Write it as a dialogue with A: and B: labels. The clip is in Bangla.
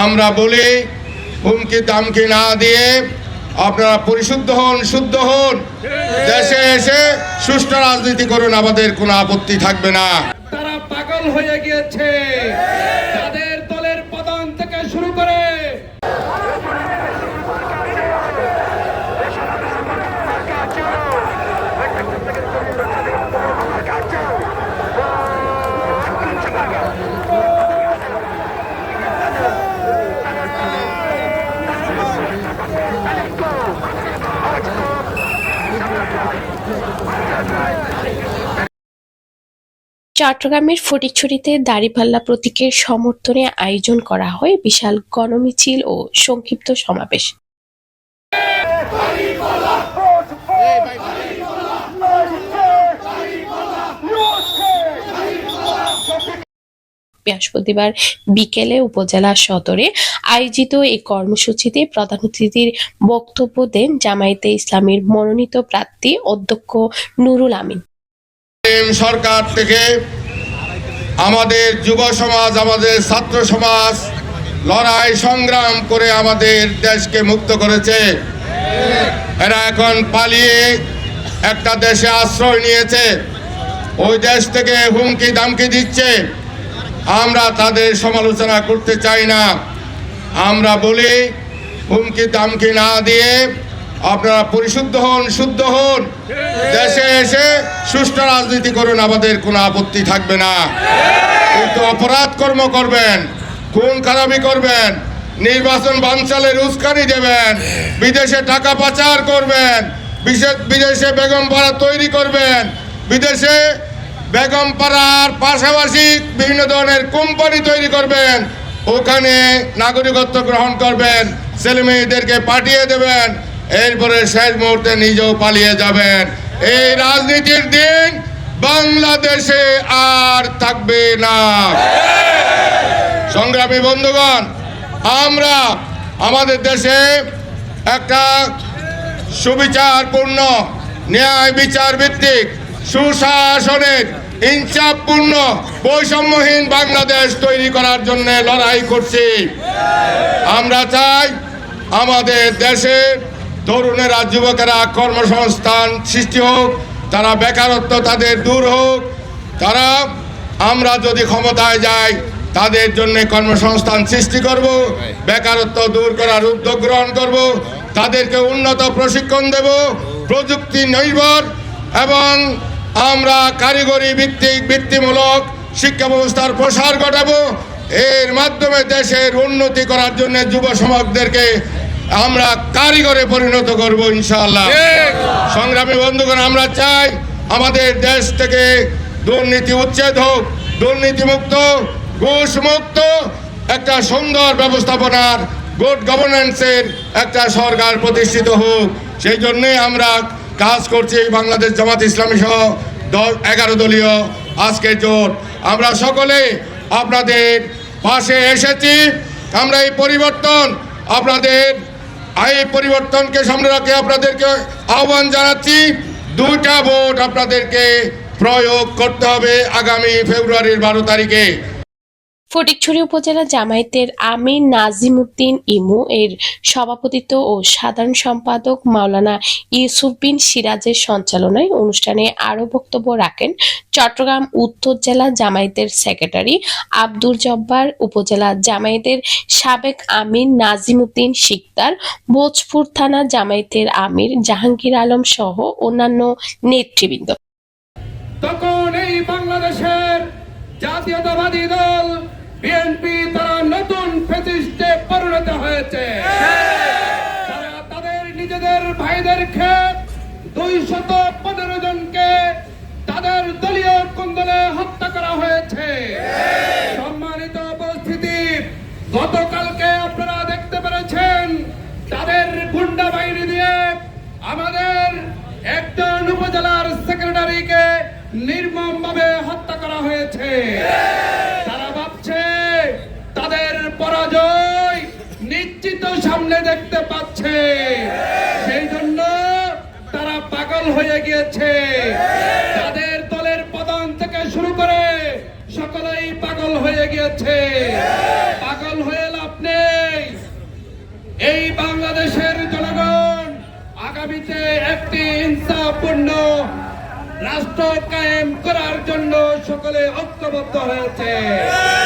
A: আমরা বলি, হুমকি দামকি না দিয়ে আপনারা পরিশুদ্ধ হন, শুদ্ধ হন। দেশে এসে সুষ্ঠু রাজনীতি করুন, আমাদের কোনো আপত্তি থাকবে না।
B: তারা পাগল হয়ে গিয়েছে তাদের দলের প্রধান থেকে শুরু করে
C: চট্টগ্রামের ফটিকছড়িতে দাড়িপাল্লা প্রতীকের সমর্থনে আয়োজন করা হয় বিশাল গণমিছিল ও সংক্ষিপ্ত সমাবেশ। বৃহস্পতিবার বিকেলে উপজেলা সদরে আয়োজিত এই কর্মসূচিতে প্রধান অতিথির বক্তব্য দেন জামায়াতে ইসলামীর মনোনীত প্রার্থী অধ্যক্ষ নুরুল আমিন।
A: মুসলিম সরকার থেকে। আমাদের যুব সমাজ, আমাদের ছাত্র সমাজ লড়াই, সংগ্রাম করে আমাদের দেশকে মুক্ত করেছে। এরা এখন পালিয়ে একটা দেশে আশ্রয় নিয়েছে। ওই দেশ থেকে হুমকি দামকি দিচ্ছে। আমরা তাদের সমালোচনা করতে চাই না। আমরা বলি, হুমকি দামকি না দিয়ে আপনারা পরিশুদ্ধ হন, শুদ্ধ হন। দেশে এসে সুষ্ঠু রাজনীতি করুন, আমাদের কোনো আপত্তি থাকবে না। কিন্তু অপরাধ কর্ম করবেন, খুন খারাপি করবেন, নির্বাচন বানচালের উস্কানি দেবেন, বিদেশে টাকা পাচার করবেন, বিশেষ বিদেশে বেগম পাড়া তৈরি করবেন, বিদেশে বেগম পাড়ার পাশাপাশি বিভিন্ন ধরনের কোম্পানি তৈরি করবেন, ওখানে নাগরিকত্ব গ্রহণ করবেন ছেলে মেয়েদেরকে পাঠিয়ে দেবেন এরপরে শেষ মুহূর্তে নিজেও পালিয়ে যাবেন। এই রাজনীতির দিন বাংলাদেশে আর থাকবে না। সংগ্রামী বন্ধুগণ, আমরা আমাদের দেশে একটা সুবিচারপূর্ণ, ন্যায় বিচার ভিত্তিক সুশাসনের ইনসাফপূর্ণ, বৈষম্যহীন বাংলাদেশ তৈরি করার জন্য লড়াই করছি। আমরা চাই আমাদের দেশে তরুণেরা যুবকেরা কর্মসংস্থান সৃষ্টি হোক, তারা বেকারত্ব তাদের দূর হোক, তারা আমরা যদি ক্ষমতায় যাই, তাদের জন্য কর্মসংস্থান সৃষ্টি করব, বেকারত্ব দূর করার উদ্যোগ গ্রহণ করব, তাদেরকে উন্নত প্রশিক্ষণ দেব, প্রযুক্তি নির্ভর, এবং আমরা কারিগরি ভিত্তিক বৃত্তিমূলক শিক্ষা ব্যবস্থার প্রসার ঘটাবো। এর মাধ্যমে দেশের উন্নতি করার জন্য যুব সমাজদেরকে আমরা কারিগরে পরিণত করব ইনশাআল্লাহ। সংগ্রামী বন্ধুগণ আমরা চাই আমাদের দেশ থেকে দুর্নীতি উচ্ছেদ হোক দুর্নীতিমুক্ত ঘুষ মুক্ত একটা সুন্দর ব্যবস্থাপনার গুড গভর্নেন্সের একটা সরকার প্রতিষ্ঠিত হোক। সেই জন্যই আমরা কাজ করছি বাংলাদেশ জামাত ইসলামী সহ দল এগারো দলীয় আজকে জোট। আমরা সকলে আপনাদের পাশে এসেছি। আমরা এই পরিবর্তন আপনাদের এই পরিবর্তনকে সামনে রাখে আপনাদেরকে আহ্বান জানাচ্ছি। দুইটা ভোট আপনাদেরকে প্রয়োগ করতে হবে আগামী ফেব্রুয়ারির বারো তারিখে।
C: ফটিকছড়ি উপজেলা জামায়াতের আমির নাজিম উদ্দিন ইমু এর সভাপতিত্ব ও সাধারণ সম্পাদক মাওলানা ইউসুফ বিন সিরাজের সঞ্চালনায় অনুষ্ঠানে আরও বক্তব্য রাখেন চট্টগ্রাম উত্তর জেলা জামায়াতের সেক্রেটারি আব্দুর জব্বার, উপজেলা জামায়াতের সাবেক আমির নাজিম উদ্দিন শিকদার, ভোজপুর থানা জামায়াতের আমির জাহাঙ্গীর আলম সহ অন্যান্য নেতৃবৃন্দ।
B: জাতীয়তাবাদী দল বিএনপি তারা নতুন ফেসিস্টে পরিণত হয়েছে। তারা তাদের নিজেদের ভাইদেরকে দুই শত পনেরো জনকে তাদের দলীয় কুন্দলে হত্যা করা হয়েছে। সম্মানিত উপস্থিতি, গতকালকে আপনারা দেখতে পেরেছেন, তাদের গুন্ডা বাহিনী দিয়ে আমাদের একজন উপজেলার সেক্রেটারিকে নির্মম ভাবে হত্যা করা হয়েছে। দল হয়ে গিয়েছে। তাদের দলের প্রধান থেকে শুরু করে সকলেই পাগল হয়ে গিয়েছে। পাগল হয়ে লাভ নেই। এই বাংলাদেশের জনগণ আগামীতে একটি ইনসাফপূর্ণ রাষ্ট্র কায়েম করার জন্য সকলে ঐক্যবদ্ধ হয়েছে।